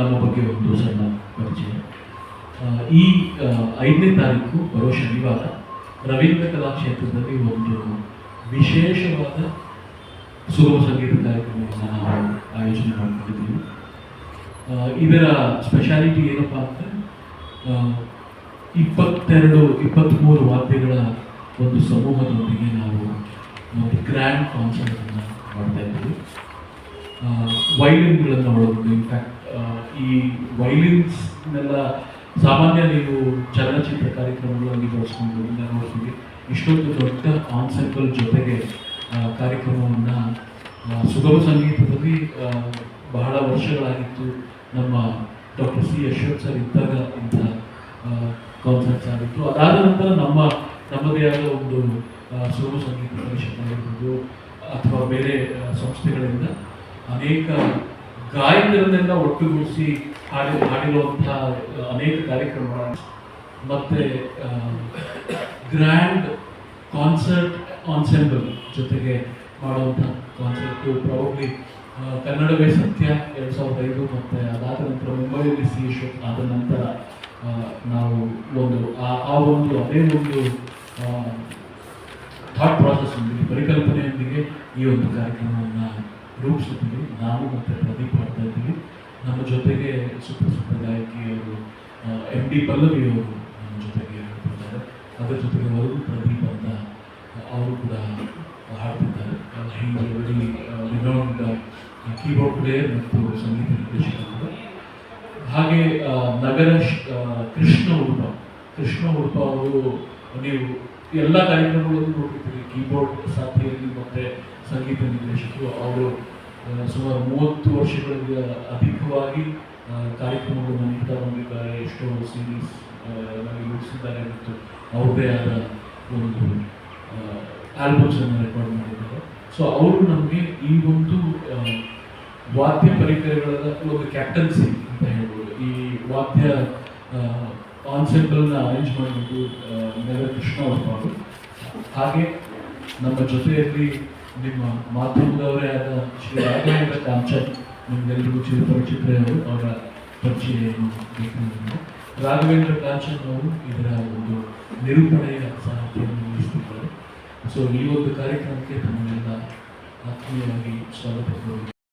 ನಮ್ಮ ಬಗ್ಗೆ ಒಂದು ಸಣ್ಣ ಪರಿಚಯ. ಈ ಐದನೇ ತಾರೀಕು ಬರೋ ಶನಿವಾರ ರವೀಂದ್ರ ಕಲಾಕ್ಷೇತ್ರದಲ್ಲಿ ಒಂದು ವಿಶೇಷವಾದ ಸುಗಮ ಸಂಗೀತ ಕಾರ್ಯಕ್ರಮವನ್ನು ನಾವು ಆಯೋಜನೆ ಮಾಡಿಕೊಂಡಿದ್ದೀವಿ. ಇದರ ಸ್ಪೆಷಾಲಿಟಿ ಏನಪ್ಪ ಅಂದರೆ ಇಪ್ಪತ್ತೆರಡು, ಇಪ್ಪತ್ತ್ಮೂರು ವಾದ್ಯಗಳ ಒಂದು ಸಮೂಹದೊಂದಿಗೆ ನಾವು ಒಂದು ಗ್ರ್ಯಾಂಡ್ ಕಾನ್ಸರ್ಟನ್ನು ಮಾಡ್ತಾ ಇದ್ದೀವಿ. ವೈಲಿನ್ಗಳನ್ನು ಒಳಗೊಂಡು ಇನ್ಫ್ಯಾಕ್ಟ್ ಈ ವೈಲಿನ್ಸ್ನೆಲ್ಲ ಸಾಮಾನ್ಯ ನೀವು ಚಲನಚಿತ್ರ ಕಾರ್ಯಕ್ರಮಗಳಲ್ಲಿ ಬಳಸ್ಕೊಂಡು ನೋಡ್ತೀವಿ. ಇಷ್ಟೊಂದು ದೊಡ್ಡ ಆನ್ಸೆಂಬಲ್ ಜೊತೆಗೆ ಕಾರ್ಯಕ್ರಮವನ್ನು ಸುಗಮ ಸಂಗೀತದಲ್ಲಿ ಬಹಳ ವರ್ಷಗಳಾಗಿತ್ತು. ನಮ್ಮ ಡಾಕ್ಟರ್ ಸಿ ಅಶ್ವಥ್ ಸರ್ ಇದ್ದಾಗ ಅಂತ ಕಾನ್ಸರ್ಟ್ಸ್ ಆಗಿತ್ತು. ಅದಾದ ನಂತರ ನಮ್ಮ, ನಮ್ಮದೇ ಆದ ಒಂದು ಸುಗಮ ಸಂಗೀತ ಪರಿಷತ್ ಆಗಿರ್ಬೋದು, ಅಥವಾ ಬೇರೆ ಸಂಸ್ಥೆಗಳಿಂದ ಅನೇಕ ಗಾಯಕರನ್ನೆಲ್ಲ ಒಟ್ಟುಗೂಡಿಸಿ ಹಾಡಿ, ಹಾಡಿರುವಂತಹ ಅನೇಕ ಕಾರ್ಯಕ್ರಮಗಳ ಮತ್ತೆ ಗ್ರ್ಯಾಂಡ್ ಕಾನ್ಸರ್ಟ್ ಆನ್ಸೆಂಬಲ್ ಜೊತೆಗೆ ಮಾಡುವಂಥ ಕಾನ್ಸರ್ಟು ಪ್ರಾಬಬ್ಲಿ ಕನ್ನಡವೇ ಸತ್ಯ ಎರಡು ಸಾವಿರದ ಐದು ಮತ್ತು ಅದಾದ ನಂತರ ಮುಂಬೈಯಲ್ಲಿ ಸಿ ಶೋ ಆದ ನಂತರ ನಾವು ಒಂದು, ಆ ಒಂದು, ಅದೇ ಒಂದು ಥಾಟ್ ಪ್ರಾಸೆಸ್ ಒಂದಿಗೆ ಪರಿಕಲ್ಪನೆಯೊಂದಿಗೆ ಈ ಒಂದು ಕಾರ್ಯಕ್ರಮವನ್ನು ರೂಪಿಸುತ್ತೀವಿ ನಾನು ಮತ್ತು ನಮ್ಮ ಜೊತೆಗೆ ಸುಪ್ರಸಿದ್ಧ ಗಾಯಕಿಯವರು ಎಂ ಡಿ ಪಲ್ಲವಿ ಅವರು ನಮ್ಮ ಜೊತೆಗೆ ಹೇಳ್ತಿದ್ದಾರೆ ಅದರ ಜೊತೆಗೆ ಅವರು ಪ್ರದೀಪ್ ಅಂತ ಅವರು ಕೂಡ ಹಾಡ್ತಿದ್ದಾರೆ. ರಿನೌಂಡ್ ಕೀಬೋರ್ಡ್ ಪ್ಲೇಯರ್ ಮತ್ತು ಸಂಗೀತ ನಿರ್ದೇಶಕರು ಹಾಗೆ ನಗರ ಕೃಷ್ಣ ಉಡುಪ. ಕೃಷ್ಣ ಉಡುಪ ಅವರು ನೀವು ಎಲ್ಲ ಕಾರ್ಯಕ್ರಮಗಳಲ್ಲೂ ನೋಡ್ತಿದ್ದೀರಿ. ಕೀಬೋರ್ಡ್ ಸಾಥಿಯಲ್ಲಿ ಮತ್ತೆ ಸಂಗೀತ ನಿರ್ದೇಶಕರು ಅವರು ಸುಮಾರು ಮೂವತ್ತು ವರ್ಷಗಳಿಂದ ಅಧಿಕವಾಗಿ ಕಾರ್ಯಕ್ರಮಗಳನ್ನು ನೀಡ್ತಾ ಬಂದಿದ್ದಾರೆ. ಎಷ್ಟೋ ಸೀರೀಸ್ ನಮಗೆ ಮುಗಿಸಿದ್ದಾರೆ ಮತ್ತು ಅವ್ರದ್ದೇ ಆದ ಒಂದು ಆಲ್ಬಮ್ಸನ್ನು ರೆಕಾರ್ಡ್ ಮಾಡಿದ್ದಾರೆ. ಸೊ ಅವರು ನಮಗೆ ಈ ಒಂದು ವಾದ್ಯ ಪರಿಕರಗಳ ಒಂದು ಕ್ಯಾಪ್ಟನ್ಸಿ ಅಂತ ಹೇಳ್ಬೋದು. ಈ ವಾದ್ಯ ಕಾನ್ಸೆಪ್ಟನ್ನು ಅರೇಂಜ್ ಮಾಡಿದ್ದು ನಗರ ಕೃಷ್ಣ ಅವರು ಹಾಗೆ ನಮ್ಮ ಜೊತೆಯಲ್ಲಿ ನಿಮ್ಮ ಮಾಧ್ಯಮದವರೇ ಆದ ಶ್ರೀ ರಾಘವೇಂದ್ರ ಕಾಂಚನ್ ನಿಮ್ಗೆಲ್ಲರಿಗೂ ಚಿರಪರಿಚಿತ ಅವರು ಅವರ ಪರಿಚಯ ಏನು ಬೇಕು ನಿಮಗೆ. ರಾಘವೇಂದ್ರ ಕಾಂಚನ್ ಅವರು ಇದರ ಒಂದು ನಿರೂಪಣೆಯ ಸಾಹಿತ್ಯವನ್ನು ವಹಿಸುತ್ತಿದ್ದಾರೆ ಸೊ ಈ ಒಂದು ಕಾರ್ಯಕ್ರಮಕ್ಕೆ ತಮ್ಮನ್ನೆಲ್ಲ ಆತ್ಮೀಯವಾಗಿ ಸ್ವಾಗತ.